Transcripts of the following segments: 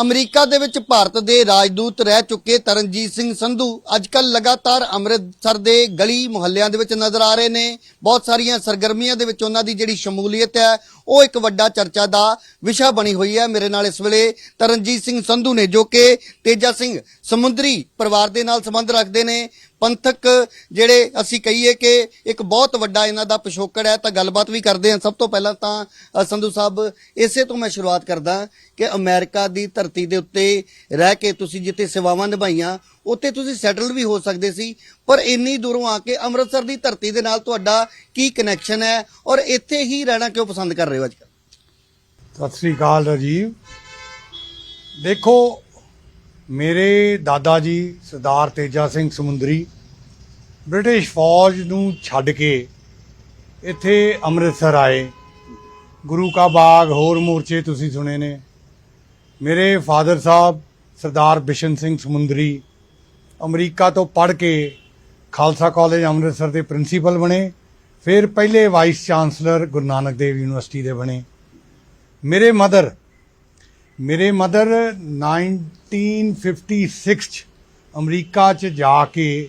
America ਦੇ ਵਿੱਚ ਭਾਰਤ ਦੇ ਰਾਜਦੂਤ ਰਹਿ ਚੁੱਕੇ ਤਰਨਜੀਤ ਸਿੰਘ ਸੰਧੂ। ਅੱਜਕੱਲ ਲਗਾਤਾਰ ਅੰਮ੍ਰਿਤਸਰ ਦੇ ਗਲੀ ਮੁਹੱਲਿਆਂ ਦੇ ਵਿੱਚ ਨਜ਼ਰ ਆ ਰਹੇ ਨੇ। ਬਹੁਤ ਸਾਰੀਆਂ ਸਰਗਰਮੀਆਂ ਦੇ ਵਿੱਚ ਉਹਨਾਂ ਦੀ ਜਿਹੜੀ ਸ਼ਮੂਲੀਅਤ ਹੈ, ਉਹ ਇੱਕ ਵੱਡਾ ਚਰਚਾ ਦਾ ਵਿਸ਼ਾ ਬਣੀ ਹੋਈ ਹੈ ਮੇਰੇ ਨਾਲ ਇਸ ਵੇਲੇ ਤਰਨਜੀਤ ਸਿੰਘ ਸੰਧੂ ਨੇ, ਜੋ ਕਿ ਤੇਜਾ ਸਿੰਘ ਸਮੁੰਦਰੀ ਪਰਿਵਾਰ ਦੇ ਨਾਲ ਸੰਬੰਧ ਰੱਖਦੇ ਨੇ। ਪੰਥਕ ਜਿਹੜੇ ਅਸੀਂ ਕਹੀਏ ਕਿ ਇੱਕ ਬਹੁਤ ਵੱਡਾ ਇਹਨਾਂ ਦਾ ਪਿਛੋਕੜ ਹੈ, ਤਾਂ ਗੱਲਬਾਤ ਵੀ ਕਰਦੇ ਹਾਂ। ਸਭ ਤੋਂ ਪਹਿਲਾਂ ਤਾਂ ਸੰਧੂ ਸਾਹਿਬ, ਇਸੇ ਤੋਂ ਮੈਂ ਸ਼ੁਰੂਆਤ ਕਰਦਾ ਕਿ ਅਮਰੀਕਾ ਦੀ ਧਰਤੀ ਦੇ ਉੱਤੇ ਰਹਿ ਕੇ ਤੁਸੀਂ ਜਿੱਥੇ ਸੇਵਾਵਾਂ ਨਿਭਾਈਆਂ, ਉੱਥੇ ਤੁਸੀਂ ਸੈਟਲ ਵੀ ਹੋ ਸਕਦੇ ਸੀ। ਪਰ ਇੰਨੀ ਦੂਰੋਂ ਆ ਕੇ ਅੰਮ੍ਰਿਤਸਰ ਦੀ ਧਰਤੀ ਦੇ ਨਾਲ ਤੁਹਾਡਾ ਕੀ ਕਨੈਕਸ਼ਨ ਹੈ ਔਰ ਇੱਥੇ ਹੀ ਰਹਿਣਾ ਕਿਉਂ ਪਸੰਦ ਕਰ ਰਹੇ ਹੋ ਅੱਜਕੱਲ ਸਤਿ ਸ੍ਰੀ ਅਕਾਲ ਰਾਜੀਵ। ਦੇਖੋ ਮੇਰੇ ਦਾਦਾ ਜੀ ਸਰਦਾਰ ਤੇਜਾ ਸਿੰਘ ਸਮੁੰਦਰੀ ਬ੍ਰਿਟਿਸ਼ ਫੌਜ ਨੂੰ ਛੱਡ ਕੇ ਇੱਥੇ ਅੰਮ੍ਰਿਤਸਰ ਆਏ। ਗੁਰੂ ਕਾ ਬਾਗ ਹੋਰ ਮੋਰਚੇ ਤੁਸੀਂ ਸੁਣੇ ਨੇ। ਮੇਰੇ ਫਾਦਰ ਸਾਹਿਬ ਸਰਦਾਰ ਬਿਸ਼ਨ ਸਿੰਘ ਸਮੁੰਦਰੀ ਅਮਰੀਕਾ ਤੋਂ ਪੜ੍ਹ ਕੇ ਖਾਲਸਾ ਕਾਲਜ ਅੰਮ੍ਰਿਤਸਰ ਦੇ ਪ੍ਰਿੰਸੀਪਲ ਬਣੇ, ਫਿਰ ਪਹਿਲੇ vice chancellor Guru Nanak Dev university ਦੇ ਬਣੇ। ਮੇਰੇ ਮਦਰ ਮੇਰੇ ਮਦਰ 1956 ਚ ਅਮਰੀਕਾ ਚ ਜਾ ਕੇ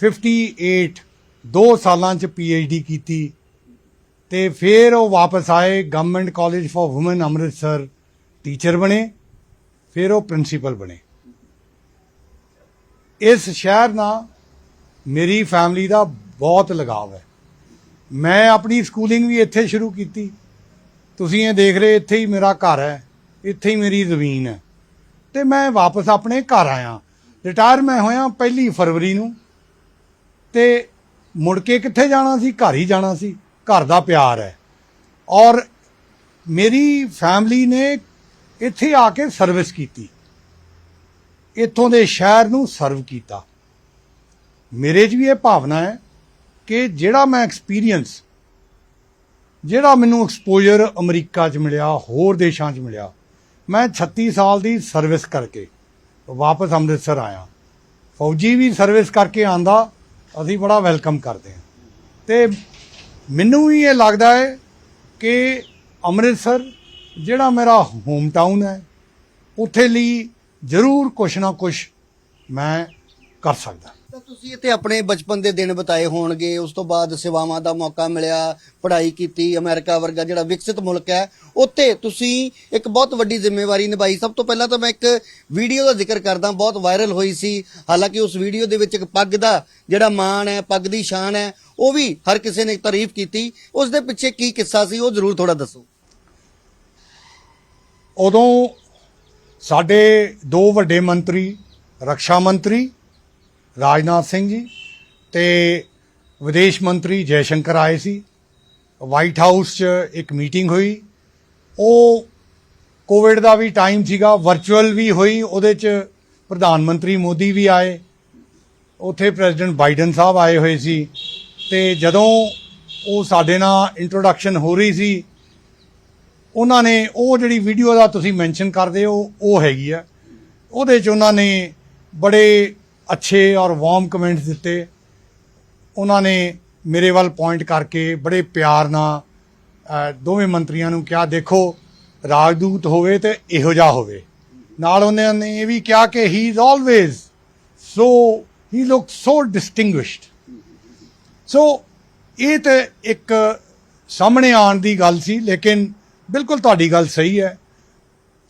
58 ਦੋ ਸਾਲਾਂ ਚ ਡੀ ਕੀਤੀ ਤੇ ਫਿਰ ਉਹ ਵਾਪਸ ਆਏ government college for women Amritsar teacher ਬਣੇ, ਫਿਰ ਉਹ ਪ੍ਰਿੰਸੀਪਲ ਬਣੇ। ਇਸ ਸ਼ਹਿਰ ਨਾਲ ਮੇਰੀ ਫੈਮਿਲੀ ਦਾ ਬਹੁਤ ਲਗਾਵ ਹੈ। ਮੈਂ ਆਪਣੀ ਸਕੂਲਿੰਗ ਵੀ ਇੱਥੇ ਸ਼ੁਰੂ ਕੀਤੀ। ਤੁਸੀਂ ਇਹ ਦੇਖ ਰਹੇ ਇੱਥੇ ਹੀ ਮੇਰਾ ਘਰ ਹੈ। ਇੱਥੇ ਹੀ ਮੇਰੀ ਜ਼ਮੀਨ ਹੈ। ਤੇ ਮੈਂ ਵਾਪਸ ਆਪਣੇ ਘਰ ਆਇਆ। ਰਿਟਾਇਰ ਮੈਂ ਹੋਇਆ ਪਹਿਲੀ ਫਰਵਰੀ ਨੂੰ। ਤੇ ਮੁੜ ਕੇ ਕਿੱਥੇ ਜਾਣਾ ਸੀ? ਘਰ ਹੀ ਜਾਣਾ ਸੀ। ਘਰ ਦਾ ਪਿਆਰ ਹੈ। ਔਰ ਮੇਰੀ ਫੈਮਿਲੀ ਨੇ ਇੱਥੇ ਆ ਕੇ ਸਰਵਿਸ ਕੀਤੀ। ਇੱਥੋਂ ਦੇ ਸ਼ਹਿਰ ਨੂੰ ਸਰਵ ਕੀਤਾ। ਮੇਰੇ 'ਚ ਵੀ ਇਹ ਭਾਵਨਾ ਹੈ ਕਿ ਜਿਹੜਾ ਮੈਂ ਐਕਸਪੀਰੀਅੰਸ ਜਿਹੜਾ ਮੈਨੂੰ ਐਕਸਪੋਜ਼ਰ ਅਮਰੀਕਾ 'ਚ ਮਿਲਿਆ, ਹੋਰ ਦੇਸ਼ਾਂ 'ਚ ਮਿਲਿਆ ਮੈਂ 36 ਸਾਲ ਦੀ ਸਰਵਿਸ ਕਰਕੇ ਵਾਪਸ ਅੰਮ੍ਰਿਤਸਰ ਆਇਆ। ਫੌਜੀ ਵੀ ਸਰਵਿਸ ਕਰਕੇ ਆਂਦਾ, ਅਸੀਂ ਬੜਾ ਵੈਲਕਮ ਕਰਦੇ ਹਾਂ। ਤੇ ਮੈਨੂੰ ਵੀ ਇਹ ਲੱਗਦਾ ਹੈ ਕਿ ਅੰਮ੍ਰਿਤਸਰ, ਜਿਹੜਾ ਮੇਰਾ ਹੋਮ ਟਾਊਨ ਹੈ, ਉੱਥੇ ਲਈ ਜ਼ਰੂਰ ਕੁਛ ਨਾ ਕੁਛ ਮੈਂ ਕਰ ਸਕਦਾ। ਤਾਂ ਤੁਸੀਂ ਇੱਥੇ ਆਪਣੇ ਬਚਪਨ ਦੇ ਦਿਨ ਬਿਤਾਏ ਹੋਣਗੇ। ਉਸ ਤੋਂ ਬਾਅਦ ਸੇਵਾਵਾਂ ਦਾ ਮੌਕਾ ਮਿਲਿਆ, ਪੜ੍ਹਾਈ ਕੀਤੀ, ਅਮਰੀਕਾ ਵਰਗਾ ਜਿਹੜਾ ਵਿਕਸਿਤ ਮੁਲਕ ਹੈ, ਉੱਥੇ ਤੁਸੀਂ ਇੱਕ ਬਹੁਤ ਵੱਡੀ ਜ਼ਿੰਮੇਵਾਰੀ ਨਿਭਾਈ। ਸਭ ਤੋਂ ਪਹਿਲਾਂ ਤਾਂ ਮੈਂ ਇੱਕ ਵੀਡੀਓ ਦਾ ਜ਼ਿਕਰ ਕਰਦਾ, ਬਹੁਤ ਵਾਇਰਲ ਹੋਈ ਸੀ। ਹਾਲਾਂਕਿ ਉਸ ਵੀਡੀਓ ਦੇ ਵਿੱਚ ਇੱਕ ਪੱਗ ਦਾ ਜਿਹੜਾ ਮਾਣ ਹੈ, ਪੱਗ ਦੀ ਸ਼ਾਨ ਹੈ, ਉਹ ਵੀ ਹਰ ਕਿਸੇ ਨੇ ਤਾਰੀਫ ਕੀਤੀ। ਉਸ ਦੇ ਪਿੱਛੇ ਕੀ ਕਿੱਸਾ ਸੀ, ਉਹ ਜ਼ਰੂਰ ਥੋੜਾ ਦੱਸੋ। ਉਦੋਂ ਸਾਡੇ ਦੋ ਵੱਡੇ ਮੰਤਰੀ, ਰੱਖਿਆ ਮੰਤਰੀ ਰਾਜਨਾਥ ਸਿੰਘ ਜੀ ਤੇ ਵਿਦੇਸ਼ ਮੰਤਰੀ ਜੈਸ਼ੰਕਰ ਆਏ ਸੀ। ਵਾਈਟ ਹਾਊਸ 'ਚ ਇੱਕ ਮੀਟਿੰਗ ਹੋਈ। ਉਹ ਕੋਵਿਡ ਦਾ ਵੀ ਟਾਈਮ ਸੀਗਾ ਵਰਚੁਅਲ ਵੀ ਹੋਈ, ਉਹਦੇ 'ਚ ਪ੍ਰਧਾਨ ਮੰਤਰੀ ਮੋਦੀ ਵੀ ਆਏ। ਉੱਥੇ ਪ੍ਰੈਜ਼ੀਡੈਂਟ ਬਾਈਡਨ ਸਾਹਿਬ ਆਏ ਹੋਏ ਸੀ। ਤੇ ਜਦੋਂ ਉਹ ਸਾਡੇ ਨਾਲ ਇੰਟਰੋਡਕਸ਼ਨ ਹੋ ਰਹੀ ਸੀ, ਉਹਨਾਂ ਨੇ, ਉਹ ਜਿਹੜੀ ਵੀਡੀਓ ਦਾ ਤੁਸੀਂ ਮੈਂਸ਼ਨ ਕਰਦੇ ਹੋ, ਉਹ ਹੈਗੀ ਆ। ਉਹਦੇ 'ਚ ਉਹਨਾਂ ਨੇ ਬੜੇ ਅੱਛੇ ਔਰ ਵਾਰਮ ਕਮੈਂਟਸ ਦਿੱਤੇ। ਉਹਨਾਂ ਨੇ ਮੇਰੇ ਵੱਲ ਪੁਆਇੰਟ ਕਰਕੇ ਬੜੇ ਪਿਆਰ ਨਾਲ ਦੋਵੇਂ ਮੰਤਰੀਆਂ ਨੂੰ ਕਿਹਾ, ਦੇਖੋ, ਰਾਜਦੂਤ ਹੋਵੇ ਤੇ ਇਹੋ ਜਿਹਾ ਹੋਵੇ। ਨਾਲ ਉਹਨਾਂ ਨੇ ਇਹ ਵੀ ਕਿਹਾ ਕਿ he is always so he look so distinguished so ਇਹ ਤੇ ਇੱਕ ਸਾਹਮਣੇ ਆਉਣ ਦੀ ਗੱਲ ਸੀ, ਲੇਕਿਨ ਬਿਲਕੁਲ ਤੁਹਾਡੀ ਗੱਲ ਸਹੀ ਹੈ।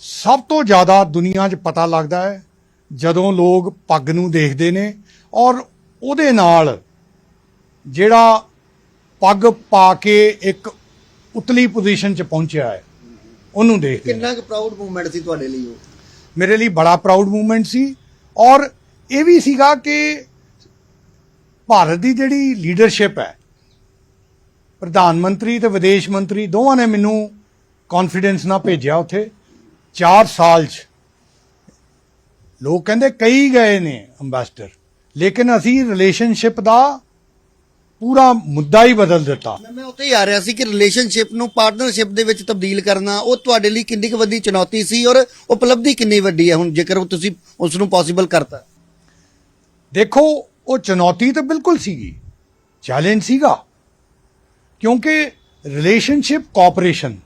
ਸਭ ਤੋਂ ਜ਼ਿਆਦਾ ਦੁਨੀਆ 'ਚ ਪਤਾ ਲੱਗਦਾ ਹੈ ਜਦੋਂ ਲੋਕ ਪੱਗ ਨੂੰ ਦੇਖਦੇ ਨੇ ਔਰ ਉਹਦੇ ਨਾਲ ਜਿਹੜਾ ਪੱਗ ਪਾ ਕੇ ਇੱਕ ਉਤਲੀ ਪੋਜੀਸ਼ਨ 'ਚ ਪਹੁੰਚਿਆ ਹੈ ਉਹਨੂੰ ਦੇਖਦੇ ਨੇ। ਕਿੰਨਾ ਕੁ ਪ੍ਰਾਊਡ ਮੂਵਮੈਂਟ ਸੀ ਤੁਹਾਡੇ ਲਈ ਉਹ? ਮੇਰੇ ਲਈ ਬੜਾ ਪ੍ਰਾਊਡ ਮੂਵਮੈਂਟ ਸੀ ਔਰ ਇਹ ਵੀ ਸੀਗਾ ਕਿ ਭਾਰਤ ਦੀ ਜਿਹੜੀ ਲੀਡਰਸ਼ਿਪ ਹੈ ਪ੍ਰਧਾਨ ਮੰਤਰੀ ਤੇ ਵਿਦੇਸ਼ ਮੰਤਰੀ ਦੋਵਾਂ ਨੇ ਮੈਨੂੰ ਕੌਨਫੀਡੈਂਸ ਨਾਲ ਭੇਜਿਆ ਉੱਥੇ। 4 ਸਾਲ 'ਚ ਲੋਕ ਕਹਿੰਦੇ ਕਈ ਗਏ ਨੇ ਅੰਬੈਸਡਰ ਲੇਕਿਨ ਅਸੀਂ ਰਿਲੇਸ਼ਨਸ਼ਿਪ ਦਾ ਪੂਰਾ ਮੁੱਦਾ ਹੀ ਬਦਲ ਦਿੱਤਾ। ਮੈਂ ਉੱਥੇ ਹੀ ਆ ਰਿਹਾ ਸੀ ਕਿ ਰਿਲੇਸ਼ਨਸ਼ਿਪ ਨੂੰ ਪਾਰਟਨਰਸ਼ਿਪ ਦੇ ਵਿੱਚ ਤਬਦੀਲ ਕਰਨਾ ਉਹ ਤੁਹਾਡੇ ਲਈ ਕਿੰਨੀ ਕੁ ਵੱਡੀ ਚੁਣੌਤੀ ਸੀ ਔਰ ਉਪਲਬਧੀ ਕਿੰਨੀ ਵੱਡੀ ਹੈ ਹੁਣ ਜੇਕਰ ਤੁਸੀਂ ਉਸ ਨੂੰ ਪੋਸੀਬਲ ਕਰਤਾ। ਦੇਖੋ ਉਹ ਚੁਣੌਤੀ ਤਾਂ ਬਿਲਕੁਲ ਸੀਗੀ ਚੈਲੰਜ ਸੀਗਾ ਕਿਉਂਕਿ ਰਿਲੇਸ਼ਨਸ਼ਿਪ ਕੋਆਪਰੇਸ਼ਨ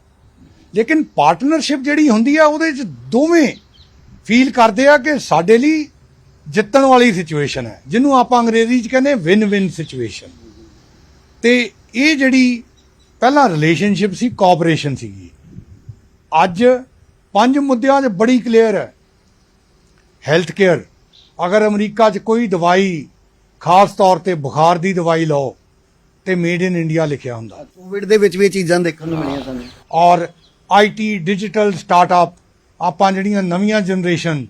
ਲੇਕਿਨ ਪਾਰਟਨਰਸ਼ਿਪ ਜਿਹੜੀ ਹੁੰਦੀ ਆ ਉਹਦੇ ਚ ਦੋਵੇਂ ਫੀਲ ਕਰਦੇ ਆ ਕਿ ਸਾਡੇ ਲਈ ਜਿੱਤਣ ਵਾਲੀ ਸਿਚੁਏਸ਼ਨ ਹੈ ਜਿਹਨੂੰ ਆਪਾਂ ਅੰਗਰੇਜ਼ੀ 'ਚ ਕਹਿੰਦੇ ਵਿਨ ਵਿਨ ਸਿਚੁਏਸ਼ਨ ਤੇ ਇਹ ਜਿਹੜੀ ਪਹਿਲਾਂ ਰਿਲੇਸ਼ਨਸ਼ਿਪ ਸੀ ਕੋਆਪਰੇਸ਼ਨ ਸੀਗੀ। ਅੱਜ ਪੰਜ ਮੁੱਦਿਆਂ 'ਚ ਬੜੀ ਕਲੀਅਰ ਹੈ। ਹੈਲਥ ਕੇਅਰ ਅਗਰ ਅਮਰੀਕਾ 'ਚ ਕੋਈ ਦਵਾਈ ਖਾਸ ਤੌਰ ਤੇ ਬੁਖਾਰ ਦੀ ਦਵਾਈ ਲਓ ਤੇ ਮੇਡ ਇਨ ਇੰਡੀਆ ਲਿਖਿਆ ਹੁੰਦਾ। ਕੋਵਿਡ ਦੇ ਵਿੱਚ ਵੀ ਇਹ ਚੀਜ਼ਾਂ ਦੇਖਣ ਨੂੰ ਮਿਲੀਆਂ ਸਾਨੂੰ। ਔਰ ਆਈਟੀ ਡਿਜੀਟਲ ਸਟਾਰਟਅਪ ਆਪਾਂ ਜਿਹੜੀਆਂ ਨਵੀਆਂ generation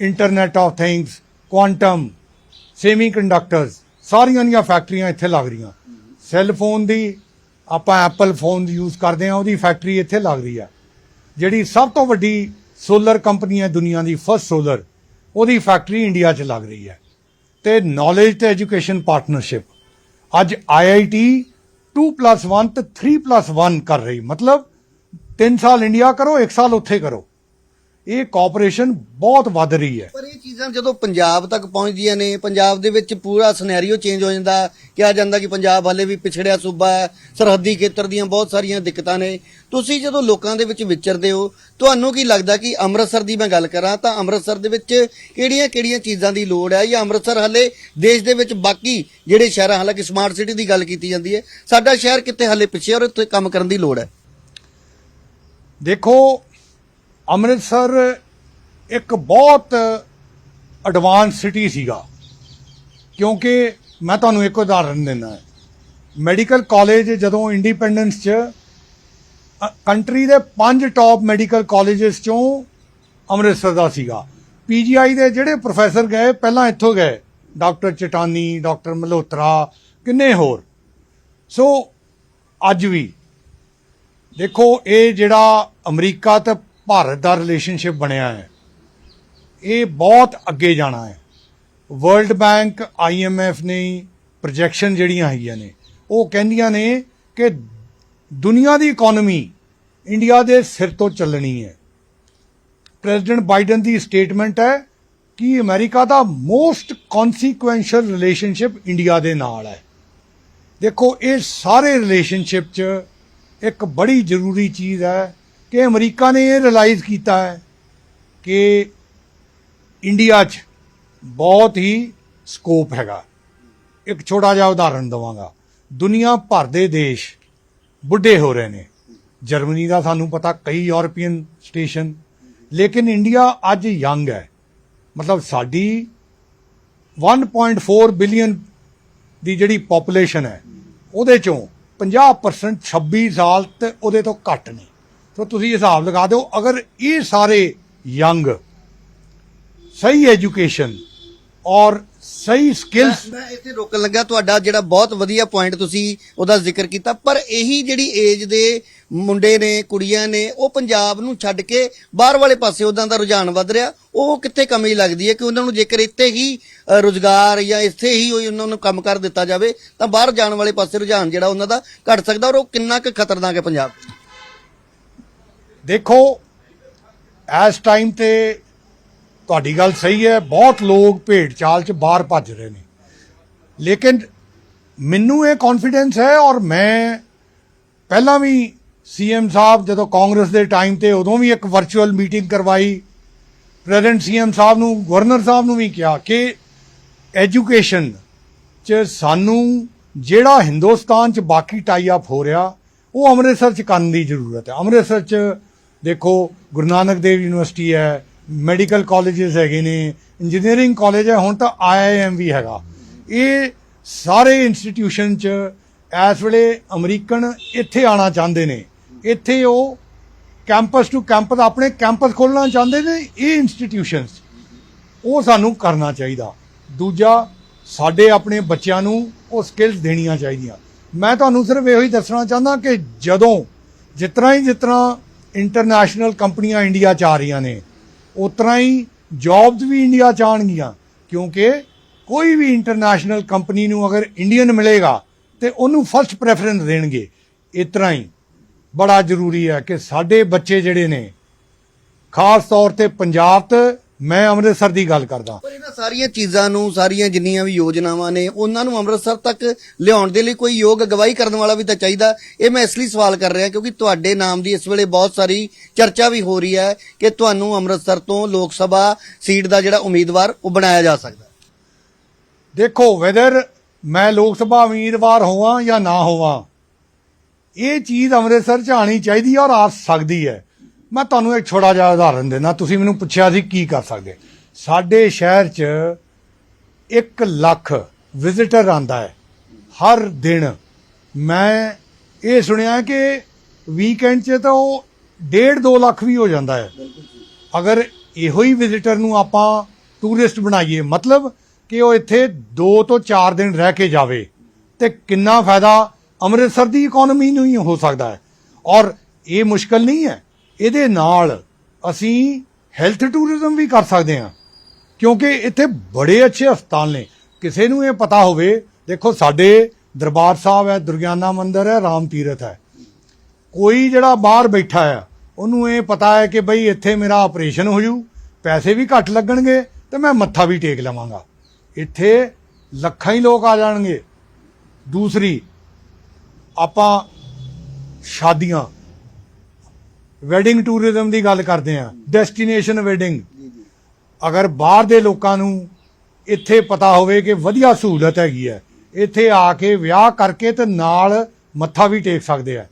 internet of things quantum semiconductors ਸਾਰੀਆਂ ਦੀਆਂ ਫੈਕਟਰੀਆਂ ਇੱਥੇ ਲੱਗ ਰਹੀਆਂ। ਸੈੱਲ ਫੋਨ ਦੀ, ਆਪਾਂ ਐਪਲ ਫੋਨ ਯੂਜ਼ ਕਰਦੇ ਆ ਉਹਦੀ ਫੈਕਟਰੀ ਇੱਥੇ ਲੱਗ ਰਹੀ ਆ। ਜਿਹੜੀ ਸਭ ਤੋਂ ਵੱਡੀ ਸੋਲਰ ਕੰਪਨੀ ਹੈ ਦੁਨੀਆ ਦੀ ਫਸਟ ਸੋਲਰ ਉਹਦੀ ਫੈਕਟਰੀ ਇੰਡੀਆ 'ਚ ਲੱਗ ਰਹੀ ਹੈ। ਤੇ ਨੌਲੇਜ ਤੇ ਐਜੂਕੇਸ਼ਨ ਪਾਰਟਨਰਸ਼ਿਪ ਅੱਜ ਆਈਆਈਟੀ 2+1 ਤੇ 3+1 ਕਰ ਰਹੀ। ਮਤਲਬ 3 ਸਾਲ ਇੰਡੀਆ ਕਰੋ 1 ਸਾਲ ਉੱਥੇ ਕਰੋ। ਇਹ ਕੋਆਪਰੇਸ਼ਨ ਬਹੁਤ ਵੱਧ ਰਹੀ ਹੈ। ਪਰ ਇਹ ਚੀਜ਼ਾਂ ਜਦੋਂ ਪੰਜਾਬ ਤੱਕ ਪਹੁੰਚਦੀਆਂ ਨੇ, ਪੰਜਾਬ ਦੇ ਵਿੱਚ ਪੂਰਾ ਸਿਨੈਰੀਓ ਚੇਂਜ ਹੋ ਜਾਂਦਾ, ਕਿਹਾ ਜਾਂਦਾ ਕਿ ਪੰਜਾਬ ਹਾਲੇ ਵੀ ਪਿਛੜਿਆ ਸੂਬਾ ਹੈ, ਸਰਹੱਦੀ ਖੇਤਰ ਦੀਆਂ ਬਹੁਤ ਸਾਰੀਆਂ ਦਿੱਕਤਾਂ ਨੇ। ਤੁਸੀਂ ਜਦੋਂ ਲੋਕਾਂ ਦੇ ਵਿੱਚ ਵਿਚਰਦੇ ਹੋ, ਤੁਹਾਨੂੰ ਕੀ ਲੱਗਦਾ ਕਿ ਅੰਮ੍ਰਿਤਸਰ ਦੀ ਮੈਂ ਗੱਲ ਕਰਾਂ, ਤਾਂ ਅੰਮ੍ਰਿਤਸਰ ਦੇ ਵਿੱਚ ਕਿਹੜੀਆਂ-ਕਿਹੜੀਆਂ ਚੀਜ਼ਾਂ ਦੀ ਲੋੜ ਹੈ? ਜਾਂ ਅੰਮ੍ਰਿਤਸਰ ਹਾਲੇ ਦੇਸ਼ ਦੇ ਵਿੱਚ ਬਾਕੀ ਜਿਹੜੇ ਸ਼ਹਿਰਾਂ, ਹਾਲਾਂਕਿ ਸਮਾਰਟ ਸਿਟੀ ਦੀ ਗੱਲ ਕੀਤੀ ਜਾਂਦੀ ਹੈ, ਸਾਡਾ ਸ਼ਹਿਰ ਕਿੱਥੇ ਹਾਲੇ ਪਿੱਛੇ ਔਰ ਉੱਥੇ ਕੰਮ ਕਰਨ ਦੀ ਲੋੜ ਹੈ? ਦੇਖੋ, ਅੰਮ੍ਰਿਤਸਰ ਇੱਕ ਬਹੁਤ ਐਡਵਾਂਸ ਸਿਟੀ ਸੀਗਾ। ਕਿਉਂਕਿ ਮੈਂ ਤੁਹਾਨੂੰ ਇੱਕ ਉਦਾਹਰਨ ਦਿੰਦਾ ਮੈਡੀਕਲ ਕਾਲਜ ਜਦੋਂ ਇੰਡੀਪੈਂਡੈਂਸ ਚ ਕੰਟਰੀ ਦੇ ਪੰਜ ਟਾਪ ਮੈਡੀਕਲ ਕਾਲਜਸ ਚੋਂ ਅੰਮ੍ਰਿਤਸਰ ਦਾ ਸੀਗਾ। ਪੀਜੀਆਈ ਦੇ ਜਿਹੜੇ ਪ੍ਰੋਫੈਸਰ ਗਏ, ਪਹਿਲਾਂ ਇੱਥੋਂ ਗਏ। ਡਾਕਟਰ ਚਟਾਨੀ ਡਾਕਟਰ ਮਲਹੋਤਰਾ ਕਿੰਨੇ ਹੋਰ। ਸੋ ਅੱਜ ਵੀ ਦੇਖੋ, ਇਹ ਜਿਹੜਾ ਅਮਰੀਕਾ ਤੇ ਭਾਰਤ ਦਾ ਰਿਲੇਸ਼ਨਸ਼ਿਪ ਬਣਿਆ ਹੈ। ਇਹ ਬਹੁਤ ਅੱਗੇ ਜਾਣਾ ਹੈ। ਵਰਲਡ ਬੈਂਕ ਆਈਐਮਐਫ ਨੇ ਪ੍ਰੋਜੈਕਸ਼ਨ ਜਿਹੜੀਆਂ ਹੈਗੀਆਂ ਨੇ, ਉਹ ਕਹਿੰਦੀਆਂ ਨੇ ਕਿ ਦੁਨੀਆ ਦੀ ਇਕਨੋਮੀ ਇੰਡੀਆ ਦੇ ਸਿਰ ਤੋਂ ਚੱਲਣੀ ਹੈ। ਪ੍ਰੈਜ਼ੀਡੈਂਟ ਬਾਈਡਨ ਦੀ ਸਟੇਟਮੈਂਟ ਹੈ ਕਿ ਅਮਰੀਕਾ ਦਾ ਮੋਸਟ ਕਨਸੀਕੁਐਂਸ਼ੀਅਲ ਰਿਲੇਸ਼ਨਸ਼ਿਪ ਇੰਡੀਆ ਦੇ ਨਾਲ ਹੈ। ਦੇਖੋ, ਇਹ ਸਾਰੇ ਰਿਲੇਸ਼ਨਸ਼ਿਪ 'ਚ ਇੱਕ ਬੜੀ ਜ਼ਰੂਰੀ ਚੀਜ਼ ਹੈ ਕਿ ਅਮਰੀਕਾ ਨੇ ਇਹ ਰਿਅਲਾਈਜ਼ ਕੀਤਾ ਹੈ ਕਿ ਇੰਡੀਆ 'ਚ ਬਹੁਤ ਹੀ ਸਕੋਪ ਹੈਗਾ। ਇੱਕ ਛੋਟਾ ਜਿਹਾ ਉਦਾਹਰਣ ਦਵਾਂਗਾ। ਦੁਨੀਆ ਭਰ ਦੇ ਦੇਸ਼ ਬੁੱਢੇ ਹੋ ਰਹੇ ਨੇ। ਜਰਮਨੀ ਦਾ ਸਾਨੂੰ ਪਤਾ, ਕਈ ਯੂਰਪੀਅਨ ਸਟੇਸ਼ਨ ਲੇਕਿਨ ਇੰਡੀਆ ਅੱਜ ਯੰਗ ਹੈ। ਮਤਲਬ ਸਾਡੀ 1.4 ਬਿਲੀਅਨ ਦੀ ਜਿਹੜੀ ਪੋਪੂਲੇਸ਼ਨ ਹੈ, ਉਹਦੇ ਚੋਂ 50% 26 ਸਾਲ ਤੇ ਉਹਦੇ ਤੋਂ ਘੱਟ ਨੇ। ਸੋ ਤੁਸੀਂ ਹਿਸਾਬ ਲਗਾ ਦਿਓ ਅਗਰ ਇਹ ਸਾਰੇ ਯੰਗ ਸਹੀ ਐਜੂਕੇਸ਼ਨ ਔਰ ਸਹੀ ਸਕਿੱਲਸ ਮੈਂ ਇੱਥੇ ਰੋਕਣ ਲੱਗਾ ਤੁਹਾਡਾ ਜਿਹੜਾ ਬਹੁਤ ਵਧੀਆ ਪੁਆਇੰਟ ਤੁਸੀਂ ਉਹਦਾ ਜ਼ਿਕਰ ਕੀਤਾ ਪਰ ਇਹੀ ਜਿਹੜੀ ਏਜ ਦੇ ਮੁੰਡੇ ਨੇ ਕੁੜੀਆਂ ਨੇ ਉਹ ਪੰਜਾਬ ਨੂੰ ਛੱਡ ਕੇ ਬਾਹਰ ਵਾਲੇ ਪਾਸੇ ਉਹਨਾਂ ਦਾ ਰੁਝਾਨ ਵੱਧ ਰਿਹਾ ਉਹ ਕਿੱਥੇ ਕਮੀ ਲੱਗਦੀ ਹੈ ਕਿ ਉਹਨਾਂ ਨੂੰ ਜੇਕਰ ਇੱਥੇ ਹੀ ਅ, ਰੁਜ਼ਗਾਰ ਜਾਂ ਇੱਥੇ ਹੀ ਉਹਨਾਂ ਨੂੰ ਕੰਮ ਕਰ ਦਿੱਤਾ ਜਾਵੇ ਤਾਂ ਬਾਹਰ ਜਾਣ ਵਾਲੇ ਪਾਸੇ ਰੁਝਾਨ ਜਿਹੜਾ ਉਹਨਾਂ ਦਾ ਘਟ ਸਕਦਾ ਔਰ ਉਹ ਕਿੰਨਾ ਕੁ ਖਤਰਨਾਕ ਹੈ ਪੰਜਾਬ? ਦੇਖੋ, ਇਸ ਟਾਈਮ ਤੇ ਤੁਹਾਡੀ ਗੱਲ ਸਹੀ ਹੈ, ਬਹੁਤ ਲੋਕ ਭੇਡ ਚਾਲ ਚ ਬਾਹਰ ਭੱਜ ਰਹੇ ਨੇ। ਲੇਕਿਨ ਮੈਨੂੰ ਇਹ ਕੌਨਫੀਡੈਂਸ ਹੈ ਔਰ ਮੈਂ ਪਹਿਲਾਂ ਵੀ ਸੀਐਮ ਸਾਹਿਬ ਜਦੋਂ ਕਾਂਗਰਸ ਦੇ ਟਾਈਮ ਤੇ ਉਦੋਂ ਵੀ ਇੱਕ ਵਰਚੁਅਲ ਮੀਟਿੰਗ ਕਰਵਾਈ। ਪ੍ਰੈਜ਼ੀਡੈਂਟ ਸੀਐਮ ਸਾਹਿਬ ਨੂੰ ਗਵਰਨਰ ਸਾਹਿਬ ਨੂੰ ਵੀ ਕਿਹਾ ਕਿ ਐਜੂਕੇਸ਼ਨ ਚ ਸਾਨੂੰ ਜਿਹੜਾ ਹਿੰਦੁਸਤਾਨ ਚ ਬਾਕੀ ਟਾਈ ਅਪ ਹੋ ਰਿਹਾ, ਉਹ ਅੰਮ੍ਰਿਤਸਰ ਚ ਕਰਨ ਦੀ ਜ਼ਰੂਰਤ ਹੈ। ਅੰਮ੍ਰਿਤਸਰ ਚ ਦੇਖੋ, ਗੁਰੂ ਨਾਨਕ ਦੇਵ ਯੂਨੀਵਰਸਿਟੀ ਹੈ, ਮੈਡੀਕਲ ਕਾਲਜਸ ਹੈਗੇ ਨੇ, ਇੰਜੀਨੀਅਰਿੰਗ ਕਾਲਜ ਹੈ, ਹੁਣ ਤਾਂ ਆਈਆਈਐਮ ਵੀ ਹੈਗਾ। ਇਹ ਸਾਰੇ ਇੰਸਟੀਟਿਊਸ਼ਨ ਚ ਇਸ ਵੇਲੇ ਅਮਰੀਕਨ ਇੱਥੇ ਆਣਾ ਚਾਹੁੰਦੇ ਨੇ। ਇੱਥੇ ਉਹ ਕੈਂਪਸ ਟੂ ਕੈਂਪਸ ਆਪਣੇ ਕੈਂਪਸ ਖੋਲਣਾ ਚਾਹੁੰਦੇ ਨੇ, ਇਹ ਇੰਸਟੀਟਿਊਸ਼ਨਸ ਉਹ ਸਾਨੂੰ ਕਰਨਾ ਚਾਹੀਦਾ। ਦੂਜਾ, ਸਾਡੇ ਆਪਣੇ ਬੱਚਿਆਂ ਨੂੰ ਉਹ ਸਕਿੱਲਸ ਦੇਣੀਆਂ ਚਾਹੀਦੀਆਂ। ਮੈਂ ਤੁਹਾਨੂੰ ਸਿਰਫ ਇਹੋ ਹੀ ਦੱਸਣਾ ਚਾਹੁੰਦਾ ਕਿ ਜਦੋਂ, ਜਿਸ ਤਰ੍ਹਾਂ ਹੀ ਜਿਸ ਤਰ੍ਹਾਂ ਇੰਟਰਨੈਸ਼ਨਲ ਕੰਪਨੀਆਂ ਇੰਡੀਆ ਚ ਆ ਰਹੀਆਂ ਨੇ। ਉਸ ਤਰ੍ਹਾਂ ਹੀ ਜੌਬਸ ਵੀ ਇੰਡੀਆ ਚ ਆਉਣਗੀਆਂ, ਕਿਉਂਕਿ ਕੋਈ ਵੀ ਇੰਟਰਨੈਸ਼ਨਲ ਕੰਪਨੀ ਨੂੰ ਅਗਰ ਇੰਡੀਅਨ ਮਿਲੇਗਾ ਤੇ ਉਹਨੂੰ ਫਸਟ ਪ੍ਰੈਫਰੈਂਸ ਦੇਣਗੇ। ਇਸ ਤਰ੍ਹਾਂ ਹੀ ਬੜਾ ਜ਼ਰੂਰੀ ਹੈ ਕਿ ਸਾਡੇ ਬੱਚੇ ਜਿਹੜੇ ਨੇ, ਖਾਸ ਤੌਰ ਤੇ ਪੰਜਾਬ ਤੇ ਮੈਂ ਅੰਮ੍ਰਿਤਸਰ ਦੀ ਗੱਲ ਕਰਦਾ। ਪਰ ਇਹਨਾਂ ਸਾਰੀਆਂ ਚੀਜ਼ਾਂ ਨੂੰ ਸਾਰੀਆਂ ਜਿੰਨੀਆਂ ਵੀ ਯੋਜਨਾਵਾਂ ਨੇ ਉਹਨਾਂ ਨੂੰ ਅੰਮ੍ਰਿਤਸਰ ਤੱਕ ਲਿਆਉਣ ਦੇ ਲਈ ਕੋਈ ਯੋਗ ਅਗਵਾਈ ਕਰਨ ਵਾਲਾ ਵੀ ਤਾਂ ਚਾਹੀਦਾ। ਇਹ ਮੈਂ ਇਸ ਲਈ ਸਵਾਲ ਕਰ ਰਿਹਾ ਕਿਉਂਕਿ ਤੁਹਾਡੇ ਨਾਮ ਦੀ ਇਸ ਵੇਲੇ ਬਹੁਤ ਸਾਰੀ ਚਰਚਾ ਵੀ ਹੋ ਰਹੀ ਹੈ ਕਿ ਤੁਹਾਨੂੰ ਅੰਮ੍ਰਿਤਸਰ ਤੋਂ ਲੋਕ ਸਭਾ ਸੀਟ ਦਾ ਜਿਹੜਾ ਉਮੀਦਵਾਰ ਉਹ ਬਣਾਇਆ ਜਾ ਸਕਦਾ। ਦੇਖੋ ਵੈਦਰ ਮੈਂ ਲੋਕ ਸਭਾ ਉਮੀਦਵਾਰ ਹੋਵਾਂ ਜਾਂ ਨਾ ਹੋਵਾਂ ਇਹ ਚੀਜ਼ ਅੰਮ੍ਰਿਤਸਰ ਚ ਆਣੀ ਚਾਹੀਦੀ ਹੈ ਔਰ ਆ ਸਕਦੀ ਹੈ। ਮੈਂ ਤੁਹਾਨੂੰ ਇੱਕ ਛੋਟਾ ਜਿਹਾ ਉਦਾਹਰਨ ਦਿੰਦਾ, ਤੁਸੀਂ ਮੈਨੂੰ ਪੁੱਛਿਆ ਸੀ ਕੀ ਕਰ ਸਕਦੇ। ਸਾਡੇ ਸ਼ਹਿਰ ਚ 1 ਲੱਖ ਵਿਜ਼ਿਟਰ ਆਂਦਾ ਹੈ, ਹਰ ਦਿਨ। ਮੈਂ ਇਹ ਸੁਣਿਆ ਕਿ ਵੀਕਐਂਡ 'ਚ ਤਾਂ ਉਹ 1.5 2 ਲੱਖ ਵੀ ਹੋ ਜਾਂਦਾ ਹੈ। ਅਗਰ ਇਹੋ ਹੀ ਵਿਜ਼ਿਟਰ ਨੂੰ ਆਪਾਂ ਟੂਰਿਸਟ ਬਣਾਈਏ, ਮਤਲਬ ਕਿ ਉਹ ਇੱਥੇ 2 ਤੋਂ 4 ਦਿਨ ਰਹਿ ਕੇ ਜਾਵੇ, ਤੇ ਕਿੰਨਾ ਫਾਇਦਾ ਅੰਮ੍ਰਿਤਸਰ ਦੀ ਇਕਨੋਮੀ ਨੂੰ ਹੀ ਹੋ ਸਕਦਾ ਹੈ। ਔਰ ਇਹ ਮੁਸ਼ਕਲ ਨਹੀਂ ਹੈ ਇਹਦੇ ਨਾਲ ਅਸੀਂ ਹੈਲਥ ਟੂਰਿਜ਼ਮ ਵੀ ਕਰ ਸਕਦੇ ਹਾਂ। ਕਿਉਂਕਿ ਇੱਥੇ ਬੜੇ ਅੱਛੇ ਹਸਪਤਾਲ ਨੇ। ਕਿਸੇ ਨੂੰ ਇਹ ਪਤਾ ਹੋਵੇ, ਦੇਖੋ ਸਾਡੇ ਦਰਬਾਰ ਸਾਹਿਬ ਹੈ, ਦੁਰਗਿਆਨਾ ਮੰਦਿਰ ਹੈ, ਰਾਮ ਤੀਰਥ ਹੈ। ਕੋਈ ਜਿਹੜਾ ਬਾਹਰ ਬੈਠਾ ਹੈ, ਉਹਨੂੰ ਇਹ ਪਤਾ ਹੈ ਕਿ ਬਈ ਇੱਥੇ ਮੇਰਾ ਆਪਰੇਸ਼ਨ ਹੋ ਜੂ, ਪੈਸੇ ਵੀ ਘੱਟ ਲੱਗਣਗੇ ਤੇ ਮੈਂ ਮੱਥਾ ਵੀ ਟੇਕ ਲਵਾਂਗਾ। ਇੱਥੇ ਲੱਖਾਂ ਹੀ ਲੋਕ ਆ ਜਾਣਗੇ। ਦੂਸਰੀ, ਆਪਾਂ ਸ਼ਾਦੀਆਂ ਵੈਡਿੰਗ ਟੂਰਿਜ਼ਮ ਦੀ ਗੱਲ ਕਰਦੇ ਆ ਡੈਸਟੀਨੇਸ਼ਨ ਵੈਡਿੰਗ ਅਗਰ ਬਾਹਰ ਦੇ ਲੋਕਾਂ ਨੂੰ ਇੱਥੇ ਪਤਾ ਹੋਵੇ ਕਿ ਵਧੀਆ ਸਹੂਲਤ ਹੈਗੀ ਹੈ ਇੱਥੇ ਆ ਕੇ ਵਿਆਹ ਕਰਕੇ ਤੇ ਨਾਲ ਮੱਥਾ ਵੀ ਟੇਕ ਸਕਦੇ ਆ।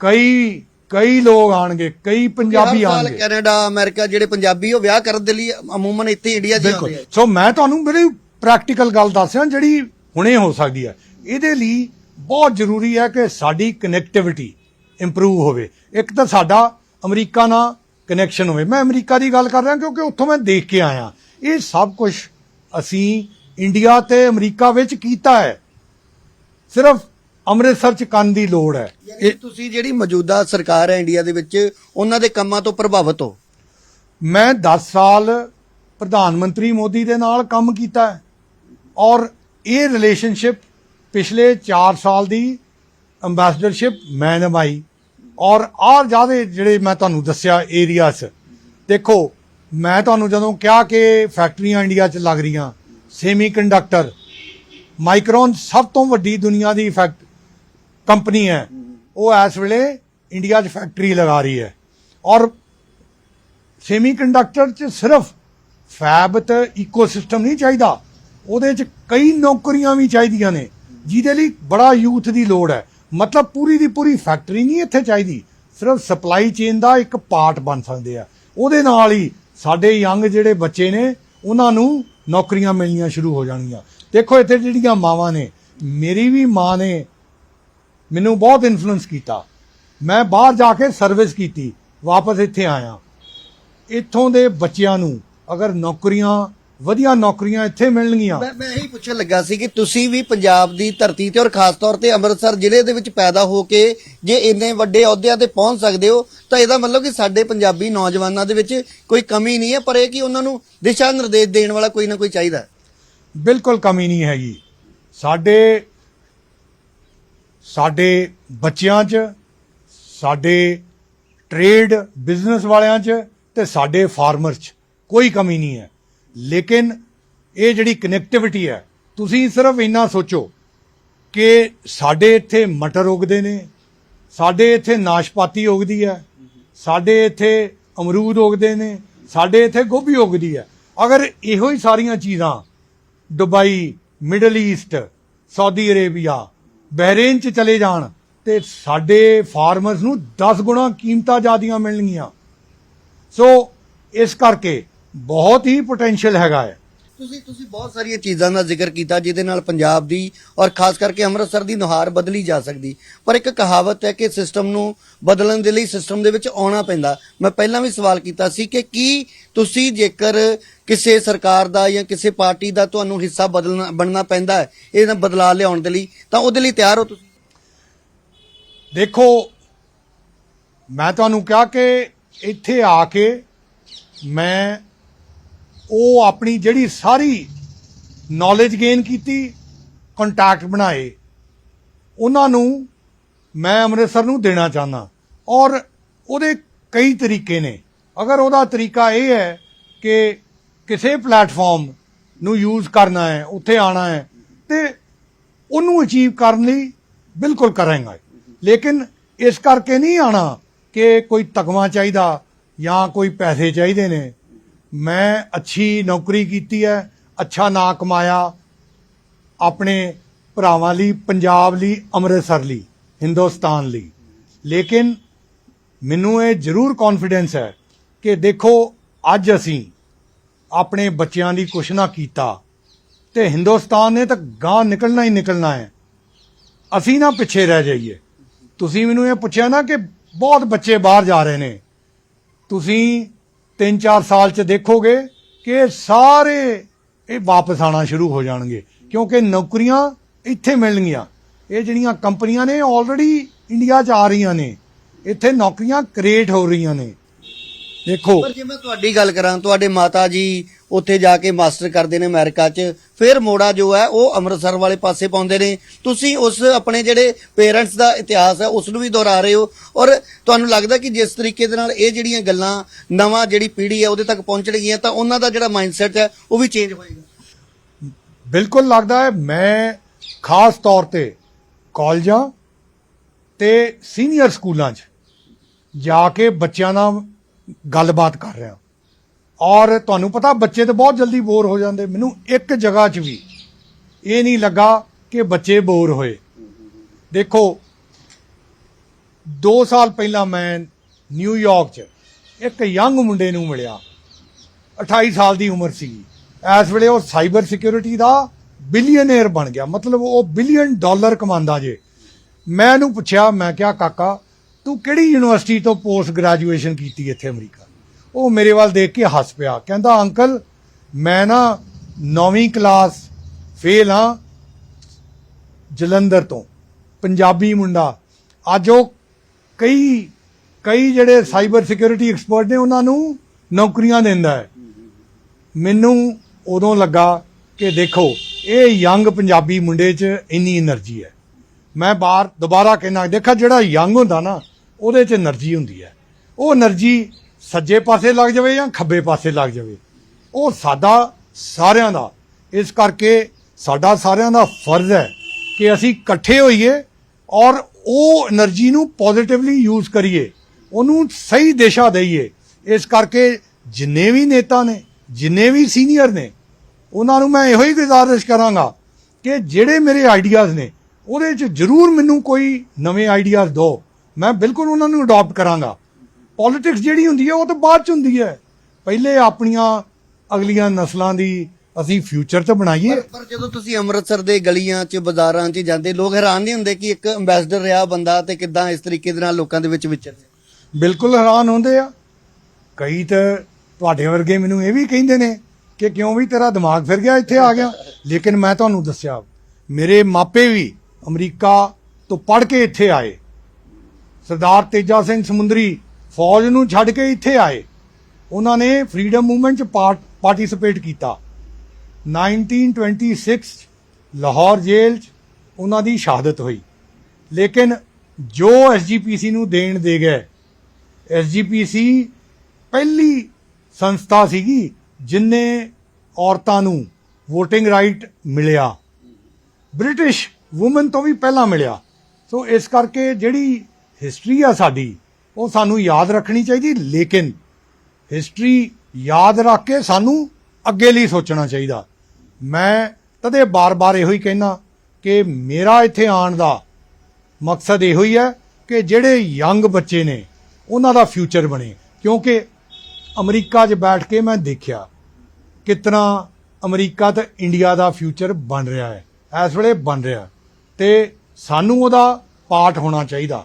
ਕਈ ਕਈ ਲੋਕ ਆਣਗੇ ਕਈ ਪੰਜਾਬੀ ਆਣਗੇ ਕੈਨੇਡਾ ਅਮਰੀਕਾ ਜਿਹੜੇ ਪੰਜਾਬੀ ਉਹ ਵਿਆਹ ਕਰਨ ਦੇ ਲਈ ਅਮੂਮਨ ਇੱਥੇ ਇੰਡੀਆ 'ਚ ਆਉਂਦੇ ਆ। ਸੋ ਮੈਂ ਤੁਹਾਨੂੰ ਬੜੀ ਪ੍ਰੈਕਟੀਕਲ ਗੱਲ ਦੱਸ ਰਿਹਾ ਜਿਹੜੀ ਹੁਣੇ ਹੋ ਸਕਦੀ ਹੈ। ਇਹਦੇ ਲਈ ਬਹੁਤ ਜ਼ਰੂਰੀ ਹੈ ਕਿ ਸਾਡੀ ਕਨੈਕਟੀਵਿਟੀ ਇੰਪਰੂਵ ਹੋਵੇ। ਇੱਕ ਤਾਂ ਸਾਡਾ ਅਮਰੀਕਾ ਨਾਲ ਕਨੈਕਸ਼ਨ ਹੋਵੇ। ਮੈਂ ਅਮਰੀਕਾ ਦੀ ਗੱਲ ਕਰ ਰਿਹਾ ਕਿਉਂਕਿ ਉੱਥੋਂ ਮੈਂ ਦੇਖ ਕੇ ਆਇਆ। ਇਹ ਸਭ ਕੁਝ ਅਸੀਂ ਇੰਡੀਆ ਤੇ ਅਮਰੀਕਾ ਵਿੱਚ ਕੀਤਾ ਹੈ। ਸਿਰਫ ਅੰਮ੍ਰਿਤਸਰ ਚ ਕੰਨ ਦੀ ਲੋੜ ਹੈ। ਇਹ ਤੁਸੀਂ ਜਿਹੜੀ ਮੌਜੂਦਾ ਸਰਕਾਰ ਹੈ ਇੰਡੀਆ ਦੇ ਵਿੱਚ ਉਹਨਾਂ ਦੇ ਕੰਮਾਂ ਤੋਂ ਪ੍ਰਭਾਵਿਤ ਹੋ? ਮੈਂ 10 ਸਾਲ ਪ੍ਰਧਾਨ ਮੰਤਰੀ ਮੋਦੀ ਦੇ ਨਾਲ ਕੰਮ ਕੀਤਾ ਹੈ। ਔਰ ਇਹ ਰਿਲੇਸ਼ਨਸ਼ਿਪ ਪਿਛਲੇ 4 ਸਾਲ ਦੀ ਐਮਬੈਸਡਰਸ਼ਿਪ ਮੈਂ ਨਿਭਾਈ ਔਰ ਆਹ ਜਿਆਦੇ ਜਿਹੜੇ ਮੈਂ ਤੁਹਾਨੂੰ ਦੱਸਿਆ ਏਰੀਆਸ ਦੇਖੋ, ਮੈਂ ਤੁਹਾਨੂੰ ਜਦੋਂ ਕਿਹਾ ਕਿ ਫੈਕਟਰੀਆਂ ਇੰਡੀਆ 'ਚ ਲੱਗ ਰਹੀਆਂ ਸੈਮੀ ਕੰਡਕਟਰ ਮਾਈਕਰੋਨ ਸਭ ਤੋਂ ਵੱਡੀ ਦੁਨੀਆ ਦੀ ਫੈਕਟ ਕੰਪਨੀ ਹੈ। ਉਹ ਇਸ ਵੇਲੇ ਇੰਡੀਆ 'ਚ ਫੈਕਟਰੀ ਲਗਾ ਰਹੀ ਹੈ। ਔਰ ਸੈਮੀਕੰਡਕਟਰ ਚ ਸਿਰਫ ਫੈਬ ਤੇ ਇਕੋਸਿਸਟਮ ਨਹੀਂ ਚਾਹੀਦਾ। ਉਹਦੇ ਚ ਕਈ ਨੌਕਰੀਆਂ ਵੀ ਚਾਹੀਦੀਆਂ ਨੇ, ਜਿਹਦੇ ਲਈ ਬੜਾ ਯੂਥ ਦੀ ਲੋੜ ਹੈ। ਮਤਲਬ ਪੂਰੀ ਦੀ ਪੂਰੀ ਫੈਕਟਰੀ ਨਹੀਂ ਇੱਥੇ ਚਾਹੀਦੀ। ਸਿਰਫ ਸਪਲਾਈ ਚੇਨ ਦਾ ਇੱਕ ਪਾਰਟ ਬਣ ਸਕਦੇ ਆ। ਉਹਦੇ ਨਾਲ ਹੀ ਸਾਡੇ ਯੰਗ ਜਿਹੜੇ ਬੱਚੇ ਨੇ, ਉਹਨਾਂ ਨੂੰ ਨੌਕਰੀਆਂ ਮਿਲਣੀਆਂ ਸ਼ੁਰੂ ਹੋ ਜਾਣਗੀਆਂ। ਦੇਖੋ, ਇੱਥੇ ਜਿਹੜੀਆਂ ਮਾਵਾਂ ਨੇ, ਮੇਰੀ ਵੀ ਮਾਂ ਨੇ ਮੈਨੂੰ ਬਹੁਤ ਇਨਫਲੂਐਂਸ ਕੀਤਾ। ਮੈਂ ਬਾਹਰ ਜਾ ਕੇ ਸਰਵਿਸ ਕੀਤੀ, ਵਾਪਸ ਇੱਥੇ ਆਇਆ। ਇੱਥੋਂ ਦੇ ਬੱਚਿਆਂ ਨੂੰ ਅਗਰ ਨੌਕਰੀਆਂ ਵਧੀਆ ਨੌਕਰੀਆਂ ਇੱਥੇ ਮਿਲਣਗੀਆਂ। ਮੈਂ ਮੈਂ ਇਹੀ ਪੁੱਛਣ ਲੱਗਾ ਸੀ ਕਿ ਤੁਸੀਂ ਵੀ ਪੰਜਾਬ ਦੀ ਧਰਤੀ ਤੇ ਔਰ ਖਾਸ ਤੌਰ ਤੇ ਅੰਮ੍ਰਿਤਸਰ ਜ਼ਿਲ੍ਹੇ ਦੇ ਵਿੱਚ ਪੈਦਾ ਹੋ ਕੇ ਜੇ ਇੰਨੇ ਵੱਡੇ ਅਹੁਦਿਆਂ ਤੇ ਪਹੁੰਚ ਸਕਦੇ ਹੋ ਤਾਂ ਇਹਦਾ ਮਤਲਬ ਕਿ ਸਾਡੇ ਪੰਜਾਬੀ ਨੌਜਵਾਨਾਂ ਦੇ ਵਿੱਚ ਕੋਈ ਕਮੀ ਨਹੀਂ ਹੈ ਪਰ ਇਹ ਕਿ ਉਹਨਾਂ ਨੂੰ ਦਿਸ਼ਾ ਨਿਰਦੇਸ਼ ਦੇਣ ਵਾਲਾ ਕੋਈ ਨਾ ਕੋਈ ਚਾਹੀਦਾ ਹੈ। ਬਿਲਕੁਲ ਕਮੀ ਨਹੀਂ ਹੈਗੀ। ਸਾਡੇ ਸਾਡੇ ਬੱਚਿਆਂ 'ਚ ਸਾਡੇ ਟ੍ਰੇਡ ਬਿਜ਼ਨਸ ਵਾਲਿਆਂ 'ਚ ਤੇ ਸਾਡੇ ਫਾਰਮਰ 'ਚ ਕੋਈ ਕਮੀ ਨਹੀਂ ਹੈ। ਲੇਕਿਨ ਇਹ ਜਿਹੜੀ ਕਨੈਕਟੀਵਿਟੀ ਹੈ, ਤੁਸੀਂ ਸਿਰਫ ਇੰਨਾ ਸੋਚੋ ਕਿ ਸਾਡੇ ਇੱਥੇ ਮਟਰ ਉਗਦੇ ਨੇ, ਸਾਡੇ ਇੱਥੇ ਨਾਸ਼ਪਾਤੀ ਉਗਦੀ ਹੈ, ਸਾਡੇ ਇੱਥੇ ਅਮਰੂਦ ਉਗਦੇ ਨੇ, ਸਾਡੇ ਇੱਥੇ ਗੋਭੀ ਉਗਦੀ ਹੈ। ਅਗਰ ਇਹੋ ਹੀ ਸਾਰੀਆਂ ਚੀਜ਼ਾਂ Dubai, Middle East, Saudi Arabia, Bahrain ਚ ਚਲੇ ਜਾਣ ਤੇ ਸਾਡੇ ਫਾਰਮਰਸ ਨੂੰ 10 ਗੁਣਾ ਕੀਮਤਾਂ ਜ਼ਿਆਦੀਆਂ ਮਿਲਣਗੀਆਂ। ਸੋ ਇਸ ਕਰਕੇ ਬਹੁਤ ਹੀ ਪੋਟੈਂਸ਼ੀਅਲ ਹੈਗਾ ਹੈ। ਤੁਸੀਂ ਤੁਸੀਂ ਬਹੁਤ ਸਾਰੀਆਂ ਚੀਜ਼ਾਂ ਦਾ ਜ਼ਿਕਰ ਕੀਤਾ ਜਿਹਦੇ ਨਾਲ ਪੰਜਾਬ ਦੀ ਔਰ ਖਾਸ ਕਰਕੇ ਅੰਮ੍ਰਿਤਸਰ ਦੀ ਨੁਹਾਰ ਬਦਲੀ ਜਾ ਸਕਦੀ। ਪਰ ਇੱਕ ਕਹਾਵਤ ਹੈ ਕਿ ਸਿਸਟਮ ਨੂੰ ਬਦਲਣ ਦੇ ਲਈ ਸਿਸਟਮ ਦੇ ਵਿੱਚ ਆਉਣਾ ਪੈਂਦਾ। ਮੈਂ ਪਹਿਲਾਂ ਵੀ ਸਵਾਲ ਕੀਤਾ ਸੀ ਕਿ ਕੀ ਤੁਸੀਂ ਜੇਕਰ ਕਿਸੇ ਸਰਕਾਰ ਦਾ ਜਾਂ ਕਿਸੇ ਪਾਰਟੀ ਦਾ ਤੁਹਾਨੂੰ ਹਿੱਸਾ ਬਦਲਣਾ ਬਣਨਾ ਪੈਂਦਾ ਹੈ ਇਹਨਾਂ ਬਦਲਾਅ ਲਿਆਉਣ ਦੇ ਲਈ ਤਾਂ ਉਹਦੇ ਲਈ ਤਿਆਰ ਹੋ ਤੁਸੀਂ? ਦੇਖੋ ਮੈਂ ਤੁਹਾਨੂੰ ਕਿਹਾ ਕਿ ਇੱਥੇ ਆ ਕੇ ਮੈਂ ਉਹ ਆਪਣੀ ਜਿਹੜੀ ਸਾਰੀ ਨੌਲੇਜ ਗੇਨ ਕੀਤੀ ਕੰਟੈਕਟ ਬਣਾਏ। ਉਹਨਾਂ ਨੂੰ ਮੈਂ ਅੰਮ੍ਰਿਤਸਰ ਨੂੰ ਦੇਣਾ ਚਾਹੁੰਦਾ। ਔਰ ਉਹਦੇ ਕਈ ਤਰੀਕੇ ਨੇ। ਅਗਰ ਉਹਦਾ ਤਰੀਕਾ ਇਹ ਹੈ ਕਿ ਕਿਸੇ ਪਲੇਟਫਾਰਮ ਨੂੰ ਯੂਜ਼ ਕਰਨਾ ਹੈ, ਉੱਥੇ ਆਣਾ ਹੈ, ਤੇ ਉਹਨੂੰ ਅਚੀਵ ਕਰਨ ਲਈ ਬਿਲਕੁਲ ਕਰਾਂਗਾ। ਲੇਕਿਨ ਇਸ ਕਰਕੇ ਨਹੀਂ ਆਣਾ ਕਿ ਕੋਈ ਤਕਮਾ ਚਾਹੀਦਾ ਜਾਂ ਕੋਈ ਪੈਸੇ ਚਾਹੀਦੇ ਨੇ। ਮੈਂ ਅੱਛੀ ਨੌਕਰੀ ਕੀਤੀ ਹੈ, ਅੱਛਾ ਨਾਂ ਕਮਾਇਆ ਆਪਣੇ ਭਰਾਵਾਂ ਲਈ, ਪੰਜਾਬ ਲਈ, ਅੰਮ੍ਰਿਤਸਰ ਲਈ, ਹਿੰਦੁਸਤਾਨ ਲਈ। ਲੇਕਿਨ ਮੈਨੂੰ ਇਹ ਜ਼ਰੂਰ ਕੌਨਫੀਡੈਂਸ ਹੈ ਕਿ ਦੇਖੋ, ਅੱਜ ਅਸੀਂ ਆਪਣੇ ਬੱਚਿਆਂ ਲਈ ਕੁਛ ਨਾ ਕੀਤਾ ਤੇ ਹਿੰਦੁਸਤਾਨ ਨੇ ਤਾਂ ਗਾਂ ਨਿਕਲਣਾ ਹੀ ਨਿਕਲਣਾ ਹੈ। ਅਸੀਂ ਨਾ ਪਿੱਛੇ ਰਹਿ ਜਾਈਏ। ਤੁਸੀਂ ਮੈਨੂੰ ਇਹ ਪੁੱਛਿਆ ਨਾ ਕਿ ਬਹੁਤ ਬੱਚੇ ਬਾਹਰ ਜਾ ਰਹੇ ਨੇ। ਤੁਸੀਂ 3-4 ਸਾਲ ਚ ਦੇਖੋਗੇ ਕਿ ਸਾਰੇ ਇਹ ਵਾਪਸ ਆਣਾ ਸ਼ੁਰੂ ਹੋ ਜਾਣਗੇ, ਕਿਉਂਕਿ ਨੌਕਰੀਆਂ ਇੱਥੇ ਮਿਲਣਗੀਆਂ। ਇਹ ਜਿਹੜੀਆਂ ਕੰਪਨੀਆਂ ਨੇ ਆਲਰੇਡੀ ਇੰਡੀਆ 'ਚ ਆ ਰਹੀਆਂ ਨੇ। ਇੱਥੇ ਨੌਕਰੀਆਂ ਕ੍ਰੀਏਟ ਹੋ ਰਹੀਆਂ ਨੇ। ਦੇਖੋ। ਪਰ ਜੇ ਮੈਂ ਤੁਹਾਡੀ ਗੱਲ ਕਰਾਂ ਤੁਹਾਡੇ ਮਾਤਾ ਜੀ ਉੱਥੇ ਜਾ ਕੇ ਮਾਸਟਰ ਕਰਦੇ ਨੇ ਅਮਰੀਕਾ 'ਚ ਫਿਰ ਮੋੜਾ ਜੋ ਹੈ ਉਹ ਅੰਮ੍ਰਿਤਸਰ ਵਾਲੇ ਪਾਸੇ ਪਾਉਂਦੇ ਨੇ। ਤੁਸੀਂ ਉਸ ਆਪਣੇ ਜਿਹੜੇ ਪੇਰੈਂਟਸ ਦਾ ਇਤਿਹਾਸ ਹੈ ਉਸ ਨੂੰ ਵੀ ਦੁਹਰਾ ਰਹੇ ਹੋ। ਔਰ ਤੁਹਾਨੂੰ ਲੱਗਦਾ ਕਿ ਜਿਸ ਤਰੀਕੇ ਦੇ ਨਾਲ ਇਹ ਜਿਹੜੀਆਂ ਗੱਲਾਂ ਨਵਾਂ ਜਿਹੜੀ ਪੀੜ੍ਹੀ ਹੈ ਉਹਦੇ ਤੱਕ ਪਹੁੰਚਣਗੀਆਂ ਤਾਂ ਉਹਨਾਂ ਦਾ ਜਿਹੜਾ ਮਾਈਂਡਸੈਟ ਹੈ ਉਹ ਵੀ ਚੇਂਜ ਹੋਏਗਾ। ਬਿਲਕੁਲ ਲੱਗਦਾ ਹੈ ਮੈਂ ਖਾਸ ਤੌਰ ਤੇ ਕਾਲਜਾਂ ਤੇ ਸੀਨੀਅਰ ਸਕੂਲਾਂ 'ਚ ਜਾ ਕੇ ਬੱਚਿਆਂ ਨਾਲ ਗੱਲਬਾਤ ਕਰ ਰਿਹਾ। ਔਰ ਤੁਹਾਨੂੰ ਪਤਾ ਬੱਚੇ ਤਾਂ ਬਹੁਤ ਜਲਦੀ ਬੋਰ ਹੋ ਜਾਂਦੇ। ਮੈਨੂੰ ਇੱਕ ਜਗ੍ਹਾ 'ਚ ਵੀ ਇਹ ਨਹੀਂ ਲੱਗਾ ਕਿ ਬੱਚੇ ਬੋਰ ਹੋਏ। ਦੇਖੋ 2 ਸਾਲ ਪਹਿਲਾਂ ਮੈਂ ਨਿਊਯਾਰਕ 'ਚ ਇੱਕ ਯੰਗ ਮੁੰਡੇ ਨੂੰ ਮਿਲਿਆ। 28 ਸਾਲ ਦੀ ਉਮਰ ਸੀ ਇਸ ਵੇਲੇ ਉਹ ਸਾਈਬਰ ਸਿਕਿਉਰਿਟੀ ਦਾ ਬਿਲੀਅਨੇਅਰ ਬਣ ਗਿਆ। ਮਤਲਬ ਉਹ ਬਿਲੀਅਨ ਡਾਲਰ ਕਮਾਉਂਦਾ ਜੇ। ਮੈਂ ਇਹਨੂੰ ਪੁੱਛਿਆ, ਮੈਂ ਕਿਹਾ, ਕਾਕਾ ਤੂੰ ਕਿਹੜੀ ਯੂਨੀਵਰਸਿਟੀ ਤੋਂ ਪੋਸਟ ਗ੍ਰੈਜੂਏਸ਼ਨ ਕੀਤੀ ਇੱਥੇ ਅਮਰੀਕਾ? ਉਹ ਮੇਰੇ ਵੱਲ ਦੇਖ ਕੇ ਹੱਸ ਪਿਆ। ਕਹਿੰਦਾ, ਅੰਕਲ, ਮੈਂ ਨਾ ਨੌਵੀਂ ਕਲਾਸ ਫੇਲ ਹਾਂ ਜਲੰਧਰ ਤੋਂ, ਪੰਜਾਬੀ ਮੁੰਡਾ। ਅੱਜ ਉਹ ਕਈ ਕਈ ਜਿਹੜੇ ਸਾਈਬਰ ਸਿਕਿਉਰਿਟੀ ਐਕਸਪਰਟ ਨੇ, ਉਹਨਾਂ ਨੂੰ ਨੌਕਰੀਆਂ ਦਿੰਦਾ ਹੈ। ਮੈਨੂੰ ਉਦੋਂ ਲੱਗਾ ਕਿ ਦੇਖੋ, ਇਹ ਯੰਗ ਪੰਜਾਬੀ ਮੁੰਡੇ 'ਚ ਇੰਨੀ એનર્ਜੀ ਹੈ। ਮੈਂ ਬਾਹਰ, ਦੁਬਾਰਾ ਕਹਿੰਦਾ, ਦੇਖਾ ਜਿਹੜਾ ਯੰਗ ਹੁੰਦਾ ਨਾ ਉਹਦੇ 'ਚ એનર્ਜੀ ਹੁੰਦੀ ਹੈ। ਉਹ એનર્ਜੀ ਸੱਜੇ ਪਾਸੇ ਲੱਗ ਜਾਵੇ ਜਾਂ ਖੱਬੇ ਪਾਸੇ ਲੱਗ ਜਾਵੇ। ਉਹ ਸਾਡਾ ਸਾਰਿਆਂ ਦਾ। ਇਸ ਕਰਕੇ ਸਾਡਾ ਸਾਰਿਆਂ ਦਾ ਫਰਜ਼ ਹੈ ਕਿ ਅਸੀਂ ਇਕੱਠੇ ਹੋਈਏ ਔਰ ਉਹ એનર્ਜੀ ਨੂੰ ਪੋਜ਼ਿਟਿਵਲੀ ਯੂਜ਼ ਕਰੀਏ। ਉਹਨੂੰ ਸਹੀ ਦਿਸ਼ਾ ਦੇਈਏ। ਇਸ ਕਰਕੇ ਜਿੰਨੇ ਵੀ ਨੇਤਾ ਨੇ, ਜਿੰਨੇ ਵੀ ਸੀਨੀਅਰ ਨੇ, ਉਹਨਾਂ ਨੂੰ ਮੈਂ ਇਹੋ ਹੀ ਗੁਜ਼ਾਰਿਸ਼ ਕਰਾਂਗਾ ਕਿ ਜਿਹੜੇ ਮੇਰੇ ਆਈਡੀਆਜ਼ ਨੇ, ਉਹਦੇ 'ਚ ਜ਼ਰੂਰ ਮੈਨੂੰ ਕੋਈ ਨਵੇਂ ਆਈਡੀਆਜ਼ ਦਿਓ। ਮੈਂ ਬਿਲਕੁਲ ਉਹਨਾਂ ਨੂੰ ਅਡਾਪਟ ਕਰਾਂਗਾ। ਪੋਲਿਟਿਕਸ ਜਿਹੜੀ ਹੁੰਦੀ ਹੈ ਉਹ ਤਾਂ ਬਾਅਦ 'ਚ ਹੁੰਦੀ ਹੈ। ਪਹਿਲੇ ਆਪਣੀਆਂ ਅਗਲੀਆਂ ਨਸਲਾਂ ਦੀ ਅਸੀਂ ਫਿਊਚਰ ਤੇ ਬਣਾਈਏ। ਪਰ- ਜਦੋਂ ਤੁਸੀਂ ਅੰਮ੍ਰਿਤਸਰ ਦੇ ਗਲੀਆਂ 'ਚ ਬਾਜ਼ਾਰਾਂ 'ਚ ਜਾਂਦੇ ਲੋਕ ਹੈਰਾਨ ਨਹੀਂ ਹੁੰਦੇ ਕਿ ਇੱਕ ਐਮਬੈਸਡਰ ਰਿਹਾ ਬੰਦਾ ਤੇ ਕਿੱਦਾਂ ਇਸ ਤਰੀਕੇ ਦੇ ਨਾਲ ਲੋਕਾਂ ਦੇ ਵਿੱਚ ਵਿਚਰ ਬਿਲਕੁਲ ਹੈਰਾਨ ਹੁੰਦੇ ਆ। ਕਈ ਤਾਂ ਤੁਹਾਡੇ ਵਰਗੇ ਮੈਨੂੰ ਇਹ ਵੀ ਕਹਿੰਦੇ ਨੇ ਕਿ ਕਿਉਂ ਵੀ ਤੇਰਾ ਦਿਮਾਗ ਫਿਰ ਗਿਆ ਇੱਥੇ ਆ ਗਿਆ। ਲੇਕਿਨ ਮੈਂ ਤੁਹਾਨੂੰ ਦੱਸਿਆ ਮੇਰੇ ਮਾਪੇ ਵੀ ਅਮਰੀਕਾ ਤੋਂ ਪੜ੍ਹ ਕੇ ਇੱਥੇ ਆਏ। ਸਰਦਾਰ ਤੇਜਾ ਸਿੰਘ ਸਮੁੰਦਰੀ ਫੌਜ ਨੂੰ ਛੱਡ ਕੇ ਇੱਥੇ ਆਏ। ਉਹਨਾਂ ਨੇ ਫਰੀडम ਮੂਵਮੈਂਟ ਚ ਪਾਰਟਿਸਿਪੇਟ ਕੀਤਾ। 1926 'ਚ ਲਾਹੌਰ ਜੇਲ੍ਹ 'ਚ ਉਹਨਾਂ ਦੀ ਸ਼ਹਾਦਤ ਹੋਈ। ਲੇਕਿਨ ਜੋ ਐਸਜੀਪੀਸੀ ਨੂੰ ਦੇਣ ਦੇ ਗਏ ਐਸਜੀਪੀਸੀ ਪਹਿਲੀ ਸੰਸਥਾ ਸੀਗੀ ਜਿਨਨੇ ਔਰਤਾਂ ਨੂੰ VOTING ਰਾਈਟ ਮਿਲਿਆ। ਬ੍ਰਿਟਿਸ਼ ਔਮਨ ਤੋਂ ਵੀ ਪਹਿਲਾਂ ਮਿਲਿਆ। ਸੋ ਇਸ ਕਰਕੇ ਜਿਹੜੀ ਹਿਸਟਰੀ ਆ ਸਾਡੀ, ਉਹ ਸਾਨੂੰ ਯਾਦ ਰੱਖਣੀ ਚਾਹੀਦੀ, ਲੇਕਿਨ ਹਿਸਟਰੀ ਯਾਦ ਰੱਖ ਕੇ ਸਾਨੂੰ ਅੱਗੇ ਲਈ ਸੋਚਣਾ ਚਾਹੀਦਾ। ਮੈਂ ਤਦੇ ਬਾਰ-ਬਾਰ ਇਹੋ ਹੀ ਕਹਿਣਾ ਕਿ ਮੇਰਾ ਇੱਥੇ ਆਉਣ ਦਾ ਮਕਸਦ ਇਹੋ ਹੀ ਹੈ ਕਿ ਜਿਹੜੇ ਯੰਗ ਬੱਚੇ ਨੇ, ਉਹਨਾਂ ਦਾ ਫਿਊਚਰ ਬਣੇ। ਕਿਉਂਕਿ ਅਮਰੀਕਾ 'ਚ ਬੈਠ ਕੇ ਮੈਂ ਦੇਖਿਆ ਕਿਤਨਾ ਅਮਰੀਕਾ ਤੇ ਇੰਡੀਆ ਦਾ ਫਿਊਚਰ ਬਣ ਰਿਹਾ ਹੈ, ਇਸ ਵੇਲੇ ਬਣ ਰਿਹਾ। ਤੇ ਸਾਨੂੰ ਉਹਦਾ ਪਾਠ ਹੋਣਾ ਚਾਹੀਦਾ।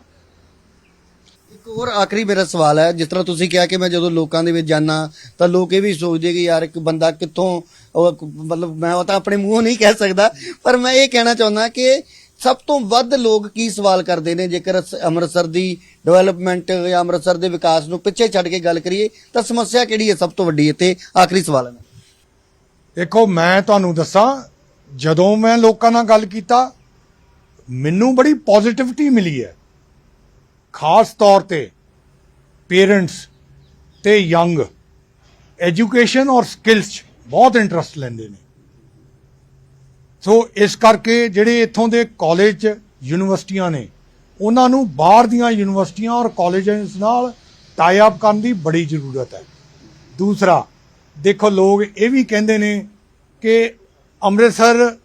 ਇੱਕ ਹੋਰ ਆਖਰੀ ਮੇਰਾ ਸਵਾਲ ਹੈ, ਜਿਸ ਤਰ੍ਹਾਂ ਤੁਸੀਂ ਕਿਹਾ ਕਿ ਮੈਂ ਜਦੋਂ ਲੋਕਾਂ ਦੇ ਵਿੱਚ ਜਾਣਾ ਤਾਂ ਲੋਕ ਇਹ ਵੀ ਸੋਚਦੇ ਕਿ ਯਾਰ ਇੱਕ ਬੰਦਾ ਕਿੱਥੋਂ, ਉਹ ਮਤਲਬ ਮੈਂ ਉਹ ਤਾਂ ਆਪਣੇ ਮੂੰਹੋਂ ਨਹੀਂ ਕਹਿ ਸਕਦਾ, ਪਰ ਮੈਂ ਇਹ ਕਹਿਣਾ ਚਾਹੁੰਦਾ ਕਿ ਸਭ ਤੋਂ ਵੱਧ ਲੋਕ ਕੀ ਸਵਾਲ ਕਰਦੇ ਨੇ? ਜੇਕਰ ਅਸ- ਅੰਮ੍ਰਿਤਸਰ ਦੀ ਡਿਵੈਲਪਮੈਂਟ ਜਾਂ ਅੰਮ੍ਰਿਤਸਰ ਦੇ ਵਿਕਾਸ ਨੂੰ ਪਿੱਛੇ ਛੱਡ ਕੇ ਗੱਲ ਕਰੀਏ, ਤਾਂ ਸਮੱਸਿਆ ਕਿਹੜੀ ਹੈ ਸਭ ਤੋਂ ਵੱਡੀ? ਇੱਥੇ ਆਖਰੀ ਸਵਾਲ ਹੈ ਦੇਖੋ, ਮੈਂ ਤੁਹਾਨੂੰ ਦੱਸਾਂ, ਜਦੋਂ ਮੈਂ ਲੋਕਾਂ ਨਾਲ ਗੱਲ ਕੀਤਾ, ਮੈਨੂੰ ਬੜੀ ਪੋਜ਼ਿਟਿਵਿਟੀ ਮਿਲੀ ਹੈ। ਖਾਸ ਤੌਰ ਤੇ ਪੇਰੈਂਟਸ ਤੇ ਯੰਗ, ਐਜੂਕੇਸ਼ਨ ਔਰ ਸਕਿੱਲਸ 'ਚ ਬਹੁਤ ਇੰਟਰਸਟ ਲੈਂਦੇ ਨੇ। ਸੋ ਇਸ ਕਰਕੇ ਜਿਹੜੇ ਇੱਥੋਂ ਦੇ ਕਾਲਜ ਯੂਨੀਵਰਸਿਟੀਆਂ ਨੇ, ਉਹਨਾਂ ਨੂੰ ਬਾਹਰ ਦੀਆਂ ਯੂਨੀਵਰਸਿਟੀਆਂ ਔਰ ਕਾਲਜਸ ਨਾਲ ਟਾਈ ਅਪ ਕਰਨ ਦੀ ਬੜੀ ਜ਼ਰੂਰਤ ਹੈ। ਦੂਸਰਾ, ਦੇਖੋ ਲੋਕ ਇਹ ਵੀ ਕਹਿੰਦੇ ਨੇ ਕਿ ਅੰਮ੍ਰਿਤਸਰ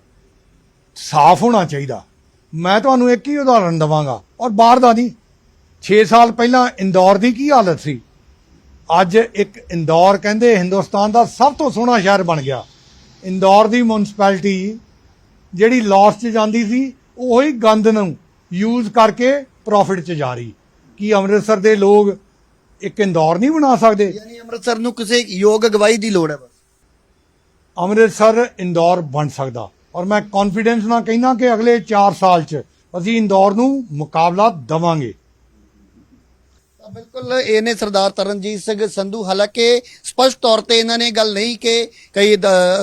ਸਾਫ਼ ਹੋਣਾ ਚਾਹੀਦਾ। ਮੈਂ ਤੁਹਾਨੂੰ ਇੱਕ ਹੀ ਉਦਾਹਰਣ ਦਵਾਂਗਾ ਔਰ ਬਾਹਰ ਦਾ ਨਹੀਂ। 6 ਸਾਲ ਪਹਿਲਾਂ ਇੰਦੌਰ ਦੀ ਕੀ ਹਾਲਤ ਸੀ? ਅੱਜ ਇੱਕ ਇੰਦੌਰ ਕਹਿੰਦੇ ਹਿੰਦੁਸਤਾਨ ਦਾ ਸਭ ਤੋਂ ਸੋਹਣਾ ਸ਼ਹਿਰ ਬਣ ਗਿਆ। ਇੰਦੌਰ ਦੀ ਮਿਊਨਿਸਪੈਲਿਟੀ ਜਿਹੜੀ ਲਾਸ 'ਚ ਜਾਂਦੀ ਸੀ ਉਹੀ ਗੰਦ ਨੂੰ ਯੂਜ਼ ਕਰਕੇ ਪ੍ਰੋਫਿਟ 'ਚ ਜਾ ਰਹੀ। ਕੀ ਅੰਮ੍ਰਿਤਸਰ ਦੇ ਲੋਕ ਇੱਕ ਇੰਦੌਰ ਨਹੀਂ ਬਣਾ ਸਕਦੇ? ਯਾਨੀ ਅੰਮ੍ਰਿਤਸਰ ਨੂੰ ਕਿਸੇ ਯੋਗ ਅਗਵਾਈ ਦੀ ਲੋੜ ਹੈ ਬਸ। ਅੰਮ੍ਰਿਤਸਰ ਇੰਦੌਰ ਬਣ ਸਕਦਾ। ਔਰ ਮੈਂ ਕੌਨਫੀਡੈਂਸ ਨਾਲ ਕਹਿੰਦਾ ਕਿ ਅਗਲੇ 4 ਸਾਲ 'ਚ ਅਸੀਂ ਇੰਦੌਰ ਨੂੰ ਮੁਕਾਬਲਾ ਦਵਾਂਗੇ। ਬਿਲਕੁਲ, ਇਹ ਨੇ ਸਰਦਾਰ ਤਰਨਜੀਤ ਸਿੰਘ ਸੰਧੂ, ਹਾਲਾਂਕਿ ਸਪਸ਼ਟ ਤੌਰ ਤੇ ਇਹਨਾਂ ਨੇ ਗੱਲ ਨਹੀਂ ਕਿ ਕਈ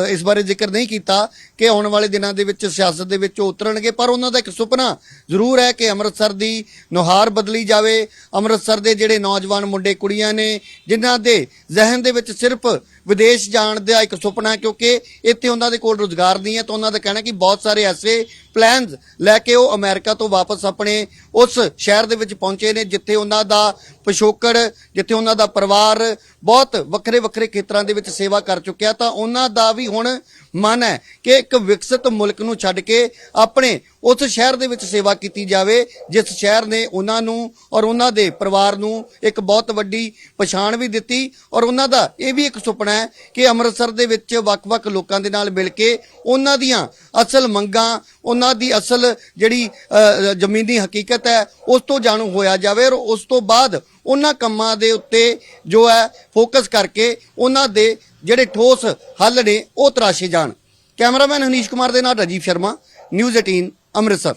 ਇਸ ਬਾਰੇ ਜ਼ਿਕਰ ਨਹੀਂ ਕੀਤਾ ਕਿ ਆਉਣ ਵਾਲੇ ਦਿਨਾਂ ਦੇ ਵਿੱਚ ਸਿਆਸਤ ਦੇ ਵਿੱਚ ਉਹ ਉਤਰਨਗੇ, ਪਰ ਉਹਨਾਂ ਦਾ ਇੱਕ ਸੁਪਨਾ ਜ਼ਰੂਰ ਹੈ ਕਿ ਅੰਮ੍ਰਿਤਸਰ ਦੀ ਨੁਹਾਰ ਬਦਲੀ ਜਾਵੇ। ਅੰਮ੍ਰਿਤਸਰ ਦੇ ਜਿਹੜੇ ਨੌਜਵਾਨ ਮੁੰਡੇ ਕੁੜੀਆਂ ਨੇ, ਜਿਨ੍ਹਾਂ ਦੇ ਜ਼ਿਹਨ ਦੇ ਵਿੱਚ ਸਿਰਫ ਵਿਦੇਸ਼ ਜਾਣ ਦਾ ਇੱਕ ਸੁਪਨਾ ਕਿਉਂਕਿ ਇੱਥੇ ਉਹਨਾਂ ਦੇ ਕੋਲ ਰੋਜ਼ਗਾਰ ਨਹੀਂ ਹੈ, ਤਾਂ ਉਹਨਾਂ ਦਾ ਕਹਿਣਾ ਕਿ ਬਹੁਤ ਸਾਰੇ ਐਸੇ ਪਲਾਨਸ ਲੈ ਕੇ ਉਹ ਅਮਰੀਕਾ ਤੋਂ ਵਾਪਸ ਆਪਣੇ ਉਸ ਸ਼ਹਿਰ ਦੇ ਵਿੱਚ ਪਹੁੰਚੇ ਨੇ, ਜਿੱਥੇ ਉਹਨਾਂ ਦਾ ਪਿਛੋਕੜ, ਜਿੱਥੇ ਉਹਨਾਂ ਦਾ ਪਰਿਵਾਰ ਬਹੁਤ ਵੱਖਰੇ ਵੱਖਰੇ ਖੇਤਰਾਂ ਦੇ ਵਿੱਚ ਸੇਵਾ ਕਰ ਚੁੱਕਿਆ ਤਾਂ ਉਹਨਾਂ ਦਾ ਵੀ ਹੁਣ ਮਨ ਹੈ ਕਿ ਇੱਕ ਵਿਕਸਿਤ ਮੁਲਕ ਨੂੰ ਛੱਡ ਕੇ ਆਪਣੇ ਉਸ ਸ਼ਹਿਰ ਦੇ ਵਿੱਚ ਸੇਵਾ ਕੀਤੀ ਜਾਵੇ, ਜਿਸ ਸ਼ਹਿਰ ਨੇ ਉਹਨਾਂ ਨੂੰ ਔਰ ਉਹਨਾਂ ਦੇ ਪਰਿਵਾਰ ਨੂੰ ਇੱਕ ਬਹੁਤ ਵੱਡੀ ਪਛਾਣ ਵੀ ਦਿੱਤੀ ਔਰ ਉਹਨਾਂ ਦਾ ਇਹ ਵੀ ਇੱਕ ਸੁਪਨਾ ਹੈ ਕਿ ਅੰਮ੍ਰਿਤਸਰ ਦੇ ਵਿੱਚ ਵੱਖ-ਵੱਖ ਲੋਕਾਂ ਦੇ ਨਾਲ ਮਿਲ ਕੇ ਉਹਨਾਂ ਦੀਆਂ ਅਸਲ ਮੰਗਾਂ, ਉਹਨਾਂ ਦੀ ਅਸਲ ਜਿਹੜੀ ਜ਼ਮੀਨੀ ਹਕੀਕਤ ਹੈ, ਉਸ ਤੋਂ ਜਾਣੂ ਹੋਇਆ ਜਾਵੇ ਔਰ ਉਸ ਤੋਂ ਬਾਅਦ ਉਹਨਾਂ ਕੰਮਾਂ ਦੇ ਉੱਤੇ ਜੋ ਹੈ ਫੋਕਸ ਕਰਕੇ ਉਹਨਾਂ ਦੇ ਜਿਹੜੇ ਠੋਸ ਹੱਲ ਨੇ ਉਹ ਤਰਾਸ਼ੇ ਜਾਣ। ਕੈਮਰਾਮੈਨ ਹਨੀਸ਼ ਕੁਮਾਰ ਦੇ ਨਾਲ ਰਾਜੀਵ ਸ਼ਰਮਾ, ਨਿਊਜ਼ 18 ਅੰਮ੍ਰਿਤਸਰ।